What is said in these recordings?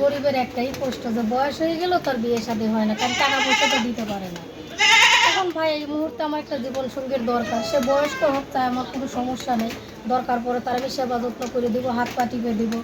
গরিবের একটাই কষ্ট যে বয়স হয়ে গেল তার বিয়ে সাথে হয় না কারণ টাকা পয়সা তো দিতে পারে না। এখন ভাই এই মুহূর্তে আমার একটা জীবন সঙ্গীর দরকার সে বয়স্ক হোক তাই আমার কোনো সমস্যা নেই। দরকার পড়ে তার আমি সেবা যত্ন করে দেবো হাত পা টিপে দেবো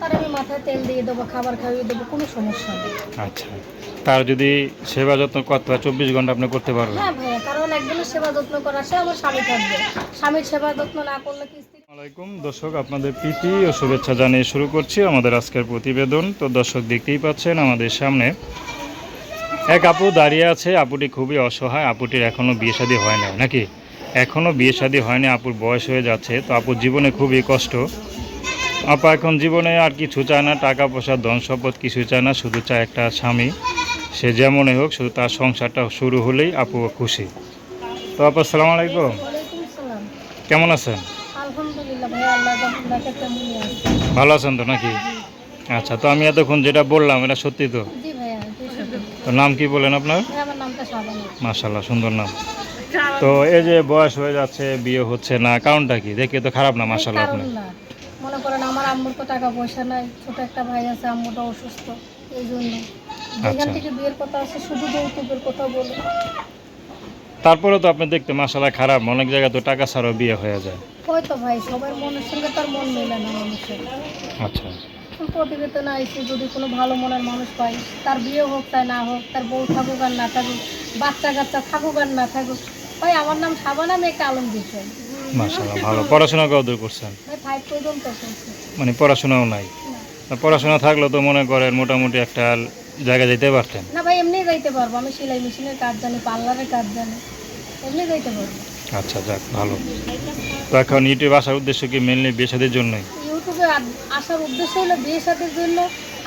তার আমি মাথায় তেল দিয়ে দেবো খাবার খাইয়ে দেবো কোনো সমস্যা নেই। আচ্ছা তার যদি সেবা যত্ন করতে হয় চব্বিশ ঘণ্টা আপনি করতে পারবেন? হ্যাঁ ভাইয়া কারণ একজনের সেবা যত্ন করা সে আমার স্বামী থাকবে। স্বামীর সেবা যত্ন না করলে কি আসসালামাইকুম দর্শক আপনাদের প্রীতি ও শুভেচ্ছা জানিয়ে শুরু করছি আমাদের আজকের প্রতিবেদন। তো দর্শক দেখতেই পাচ্ছেন আমাদের সামনে এক আপু দাঁড়িয়ে আছে। আপুটি খুবই অসহায়। আপুটির এখনও বিয়ে শাদী হয় না নাকি? এখনও বিয়ে শাদী হয়নি আপুর বয়স হয়ে যাচ্ছে। তো আপুর জীবনে খুবই কষ্ট। আপা এখন জীবনে আর কিছু চায় না। টাকা পয়সা ধন সম্পদ কিছু চায় না। শুধু চায় একটা স্বামী। সে যেমনই হোক শুধু তার সংসারটা শুরু হলেই আপু খুশি। তো আপা আসসালামু আলাইকুম। কেমন আছেন আলহামদুলিল্লাহ ভাইয়া আল্লাহ আপনাকে কেমনই আছে ভালো আছেন তো নাকি? আচ্ছা তো আমি এতক্ষণ যেটা বললাম এটা সত্যি তো। তো নাম কি বলেন আপনার? মাশাল্লাহ সুন্দর নাম। তো এই যে বয়স হয়ে যাচ্ছে বিয়ে হচ্ছে না কারণটা কি? দেখে তো খারাপ না মাশাল্লাহ কারণ আপনি মনে করেন আমার আম্মুর তো টাকা পয়সা নাই ছোট একটা ভাই আছে আম্মুটা অসুস্থ এই জন্য। যেখান আচ্ছা। থেকে বিয়ের কথা আছে শুধু যৌতুকের কথা বলে। তারপরে তো আপনি দেখতে মাশাল্লাহ খারাপ অনেক জায়গায় তো টাকা ছাড়াও বিয়ে হয়ে যায়। হয়তো ভাই সবার মনের সঙ্গে তার মন মেলে না মানুষের। আচ্ছা। প্রতিবেদন আইসি যদি কোনো ভালো মনের মানুষ পাই তার বিয়ে হোক তাই না হোক তার বউ থাকুক আর না থাকুক বাচ্চা কাচ্চা থাকুক আর না থাকুক ভাই আমার নাম সাবানা আমি একটা আলম বিষয় ভালো। পড়াশোনা কতদূর করছেন। ভাই ফাইভ পর্যন্ত মানে পড়াশোনাও নাই। পড়াশোনা থাকলেও তো মনে করেন মোটামুটি একটা জায়গা যেতে পারতেন। না ভাই এমনি যাইতে পারব। আমি সেলাই মেশিনের কাজ জানি পার্লারের কাজ জানি এমনি যাইতে পারব। আচ্ছা যাক ভালো। তো এখন ইউটিউব আসার উদ্দেশ্য কি মেনলি বিয়ে জন্যই? ইউটিউবে আসার উদ্দেশ্য হলো বিয়ে সাথের জন্য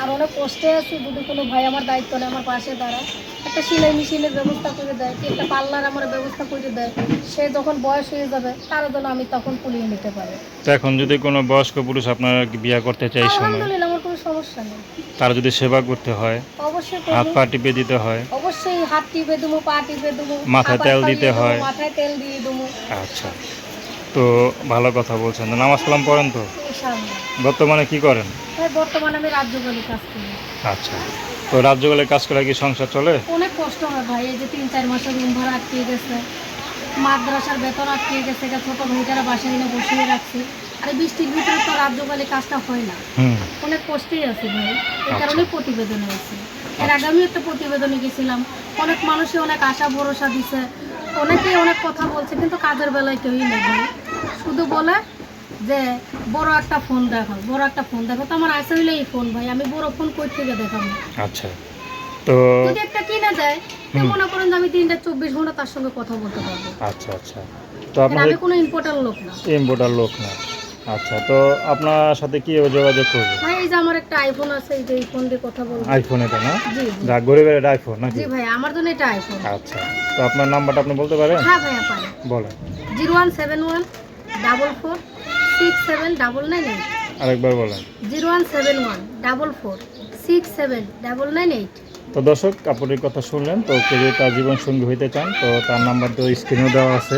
আর অনেক কষ্টে আছি যদি কোনো ভাই আমার দায়িত্ব নেই আমার পাশে দাঁড়ায়। একটা সেলাই মেশিনের ব্যবস্থা করে দেয় কি একটা পার্লার আমার ব্যবস্থা করে দেয়। সে যখন বয়স হয়ে যাবে তার জন্য আমি তখন পুলিয়ে নিতে পারি। তো এখন যদি কোনো বয়স্ক পুরুষ আপনার বিয়ে করতে চাই সময়? আলহামদুলিল্লাহ কোনো সমস্যা নেই। তার যদি সেবা করতে হয় অবশ্যই হাত পা টিপে দিতে হয় অবশ্যই হাত টিপে দেবো পা টিপে দেবো মাথায় তেল দিতে হয়। মাথায় তেল দিয়ে দেবো। আচ্ছা। তো ভালো কথা বলছেন। তো নামাজ কালাম পড়েন তো? ইনশাআল্লাহ। বর্তমানে কি করেন? বর্তমানে আমি রাজ্যপালি কাজ করি। আচ্ছা। তো রাজ্যগুলো কাজ করে কি সংসার চলে? অনেক কষ্ট হয় ভাই এই যে তিন চার মাসের রুম ভাড়া আটকে গেছে মাদ্রাসার বেতন আটকে গেছে ছোট ভাইটারা বাসায় এনে বসিয়ে রাখছি। আর বৃষ্টির ভিতরে তো রাজ্যপালে কাজটা হয় না। অনেক কষ্টেই আছে ভাই। এই আচ্ছা। কারণে প্রতিবেদন হয়েছে এর আগে আমি একটা প্রতিবেদনে গেছিলাম। অনেক মানুষই অনেক আশা ভরসা দিছে। অনেকেই অনেক কথা বলছে কিন্তু কাজের বেলায় কেউই নেই ভাই। শুধু বলে যে বড় একটা ফোন দেখো বড় একটা ফোন দেখো। তো আমার আসে হইলে এই ফোন ভাই আমি বড় ফোন কই থেকে দেখাবো? আচ্ছা। তো যদি একটা কিনা হুম। মনে করেন আমি তিনটা চব্বিশ ঘণ্টা তার সঙ্গে কথা বলতে পারব। আচ্ছা আচ্ছা। তো কারণ আপনাদের আমি কোনো ইম্পর্টেন্ট লোক না। ইম্পোর্টার লোক না। আচ্ছা তো আপনার সাথে কি যোগাযোগ করব? ভাই এই যে আমার একটা আইফোন আছে এই যে এই ফোন দিয়ে কথা বলব। আইফোন এটা না? জি যা গরিবের এটা আইফোন নাকি? জি ভাই আমার জন্য এটা আইফোন আচ্ছা তো আপনার নাম্বারটা আপনি বলতে পারেন? হ্যাঁ ভাইয়া পারে বলেন। Zero one seven one double four six seven double nine eight. আরেকবার বলেন। Zero one seven one double four six seven double nine eight. তো দর্শক কাপড়ের কথা শুনলেন তো কেউ যদি তার জীবন সঙ্গী হইতে চান তো তার নাম্বার তো স্ক্রিনেও দেওয়া আছে।